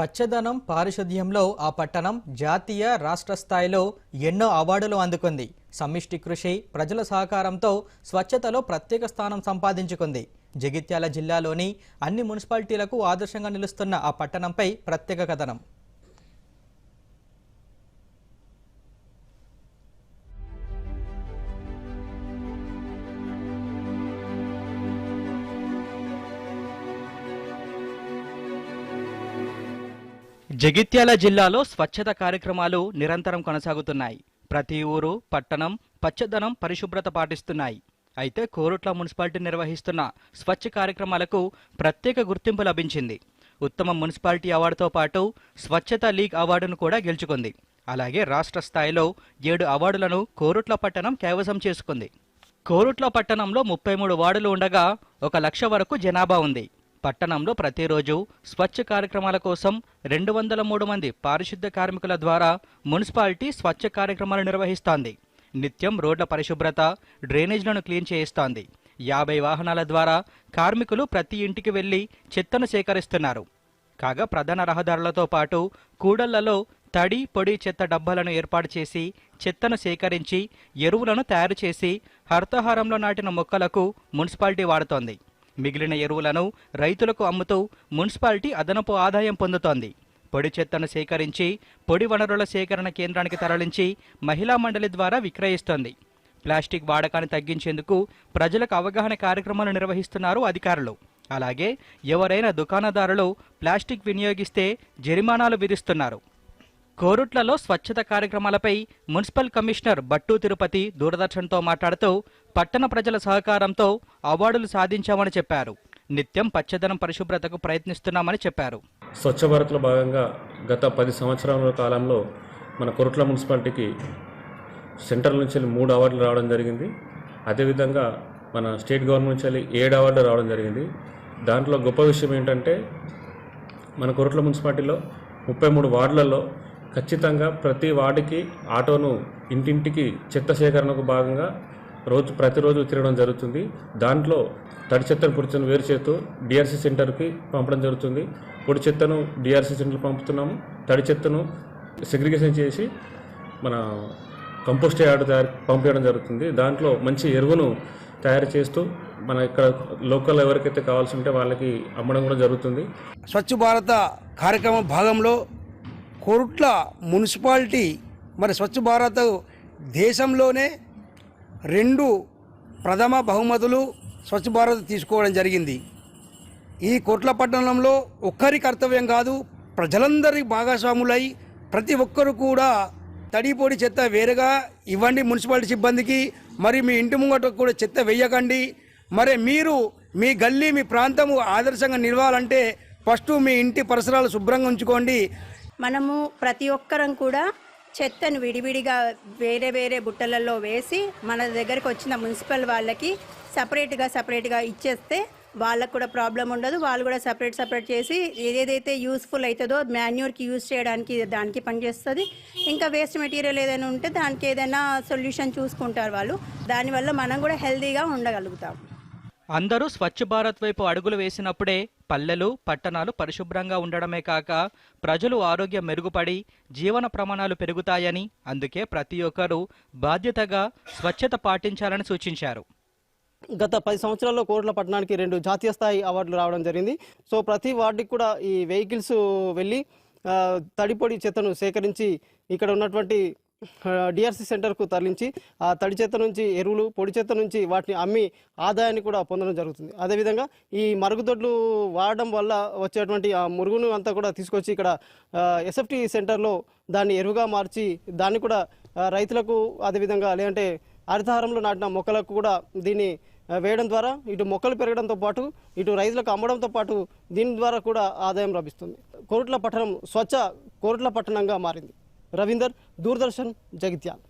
పచ్చదనం పారిశుధ్యంలో ఆ పట్టణం జాతీయ రాష్ట్ర స్థాయిలో ఎన్నో అవార్డులు అందుకుంది. సమిష్టి కృషి ప్రజల సహకారంతో స్వచ్ఛతలో ప్రత్యేక స్థానం సంపాదించుకుంది. జగిత్యాల జిల్లాలోని అన్ని మున్సిపాలిటీలకు ఆదర్శంగా నిలుస్తున్న ఆ పట్టణంపై ప్రత్యేక కథనం. జగిత్యాల జిల్లాలో స్వచ్ఛత కార్యక్రమాలు నిరంతరం కొనసాగుతున్నాయి. ప్రతి ఊరు పట్టణం పచ్చదనం పరిశుభ్రత పాటిస్తున్నాయి. అయితే కోరుట్ల మున్సిపాలిటీ నిర్వహిస్తున్న స్వచ్ఛ కార్యక్రమాలకు ప్రత్యేక గుర్తింపు లభించింది. ఉత్తమ మున్సిపాలిటీ అవార్డుతో పాటు స్వచ్ఛత లీగ్ అవార్డును కూడా గెలుచుకుంది. అలాగే రాష్ట్ర స్థాయిలో ఏడు అవార్డులను కోరుట్ల పట్టణం కైవసం చేసుకుంది. కోరుట్ల పట్టణంలో ముప్పై మూడు వార్డులు ఉండగా ఒక లక్ష వరకు జనాభా ఉంది. పట్టణంలో ప్రతిరోజు స్వచ్ఛ కార్యక్రమాల కోసం రెండు వందల మూడు మంది పారిశుద్ధ కార్మికుల ద్వారా మున్సిపాలిటీ స్వచ్ఛ కార్యక్రమాలు నిర్వహిస్తోంది. నిత్యం రోడ్ల పరిశుభ్రత డ్రైనేజ్లను క్లీన్ చేయిస్తోంది. యాభై వాహనాల ద్వారా కార్మికులు ప్రతి ఇంటికి వెళ్ళి చెత్తను సేకరిస్తున్నారు. కాగా ప్రధాన రహదారులతో పాటు కూడళ్ళలో తడి పొడి చెత్త డబ్బాలను ఏర్పాటు చేసి చెత్తను సేకరించి ఎరువులను తయారు చేసి హర్తహారంలో నాటిన మొక్కలకు మున్సిపాలిటీ వాడుతోంది. మిగిలిన ఎరువులను రైతులకు అమ్ముతూ మున్సిపాలిటీ అదనపు ఆదాయం పొందుతోంది. పొడి చెత్తను సేకరించి పొడి వనరుల సేకరణ కేంద్రానికి తరలించి మహిళా మండలి ద్వారా విక్రయిస్తోంది. ప్లాస్టిక్ వాడకాన్ని తగ్గించేందుకు ప్రజలకు అవగాహన కార్యక్రమాలు నిర్వహిస్తున్నారు అధికారులు. అలాగే ఎవరైనా దుకాణదారులు ప్లాస్టిక్ వినియోగిస్తే జరిమానాలు విధిస్తున్నారు. కోరుట్లలో స్వచ్ఛత కార్యక్రమాలపై మున్సిపల్ కమిషనర్ బట్టు తిరుపతి దూరదర్శన్తో మాట్లాడుతూ పట్టణ ప్రజల సహకారంతో అవార్డులు సాధించామని చెప్పారు. నిత్యం పచ్చదనం పరిశుభ్రతకు ప్రయత్నిస్తున్నామని చెప్పారు. స్వచ్ఛ భారత్లో భాగంగా గత పది సంవత్సరాల కాలంలో మన కొరుట్ల మున్సిపాలిటీకి సెంట్రల్ నుంచి వెళ్ళి మూడు అవార్డులు రావడం జరిగింది. అదేవిధంగా మన స్టేట్ గవర్నమెంట్ నుంచి వెళ్ళి ఏడు అవార్డులు రావడం జరిగింది. దాంట్లో గొప్ప విషయం ఏంటంటే మన కొరుట్ల మున్సిపాలిటీలో ముప్పై మూడు వార్డులలో ఖచ్చితంగా ప్రతి వార్డుకి ఆటోను ఇంటింటికి చెత్త సేకరణకు భాగంగా రోజు ప్రతిరోజు తిరగడం జరుగుతుంది. దాంట్లో తడి చెత్తను పొడి చెత్తను వేరు చేస్తూ డిఆర్సీ సెంటర్కి పంపడం జరుగుతుంది. పొడి చెత్తను డిఆర్సీ సెంటర్కి పంపుతున్నాము. తడి చెత్తను సెగ్రిగేషన్ చేసి మన కంపోస్ట్ యార్డ్ తయారు పంపించడం జరుగుతుంది. దాంట్లో మంచి ఎరువును తయారు చేస్తూ మన ఇక్కడ లోకల్ ఎవరికైతే కావాల్సి ఉంటే వాళ్ళకి అమ్మడం కూడా జరుగుతుంది. స్వచ్ఛ భారత కార్యక్రమం భాగంలో కోరుట్ల మున్సిపాలిటీ మరి స్వచ్ఛ భారత్ దేశంలోనే రెండు ప్రథమ బహుమతులు స్వచ్ఛ భారత్ తీసుకోవడం జరిగింది. ఈ కోట్ల పట్టణంలో ఒక్కరి కర్తవ్యం కాదు ప్రజలందరి భాగస్వాములై ప్రతి ఒక్కరు కూడా తడిపొడి చెత్త వేరుగా ఇవ్వండి మున్సిపాలిటీ సిబ్బందికి. మరి మీ ఇంటి ముంగట కూడా చెత్త వేయకండి. మరి మీరు మీ గల్లీ మీ ప్రాంతము ఆదర్శంగా నిలవాలంటే ఫస్ట్ మీ ఇంటి పరిసరాలు శుభ్రంగా ఉంచుకోండి. మనము ప్రతి ఒక్కరం కూడా చెత్తను విడివిడిగా వేరే వేరే బుట్టలలో వేసి మన దగ్గరకు వచ్చిన మున్సిపల్ వాళ్ళకి సపరేట్గా సపరేట్గా ఇచ్చేస్తే వాళ్ళకు కూడా ప్రాబ్లం ఉండదు. వాళ్ళు కూడా సపరేట్ సపరేట్ చేసి ఏదేదైతే యూస్ఫుల్ అవుతుందో మాన్యూర్కి యూజ్ చేయడానికి దానికి పనిచేస్తుంది. ఇంకా వేస్ట్ మెటీరియల్ ఏదైనా ఉంటే దానికి ఏదైనా సొల్యూషన్ చూసుకుంటారు వాళ్ళు. దానివల్ల మనం కూడా హెల్తీగా ఉండగలుగుతాం. అందరూ స్వచ్ఛ భారత్ వైపు అడుగులు వేసినప్పుడే పల్లెలు పట్టణాలు పరిశుభ్రంగా ఉండడమే కాక ప్రజలు ఆరోగ్యం మెరుగుపడి జీవన ప్రమాణాలు పెరుగుతాయని అందుకే ప్రతి ఒక్కరూ బాధ్యతగా స్వచ్ఛత పాటించాలని సూచించారు. గత పది సంవత్సరాల్లో కోట్ల పట్టణానికి రెండు జాతీయ స్థాయి అవార్డులు రావడం జరిగింది. సో ప్రతి వార్డుకి కూడా ఈ వెహికల్స్ వెళ్ళి తడిపొడి చెత్తను సేకరించి ఇక్కడ ఉన్నటువంటి డిఆర్సీ సెంటర్కు తరలించి ఆ తడి చెత్త నుంచి ఎరువులు పొడి చెత్త నుంచి వాటిని అమ్మి ఆదాయాన్ని కూడా పొందడం జరుగుతుంది. అదేవిధంగా ఈ మరుగుదొడ్లు వాడడం వల్ల వచ్చేటువంటి ఆ మురుగును అంతా కూడా తీసుకొచ్చి ఇక్కడ ఎస్ఎఫ్టీ సెంటర్లో దాన్ని ఎరువుగా మార్చి దాన్ని కూడా రైతులకు అదేవిధంగా లేదంటే హరితహారంలో నాటిన మొక్కలకు కూడా దీన్ని వేయడం ద్వారా ఇటు మొక్కలు పెరగడంతో పాటు ఇటు రైతులకు అమ్మడంతో పాటు దీని ద్వారా కూడా ఆదాయం లభిస్తుంది. కోరుట్ల పట్టణం స్వచ్ఛ కోరుట్ల పట్టణంగా మారింది. రవీందర్ దూరదర్శన్ జగిత్యాల్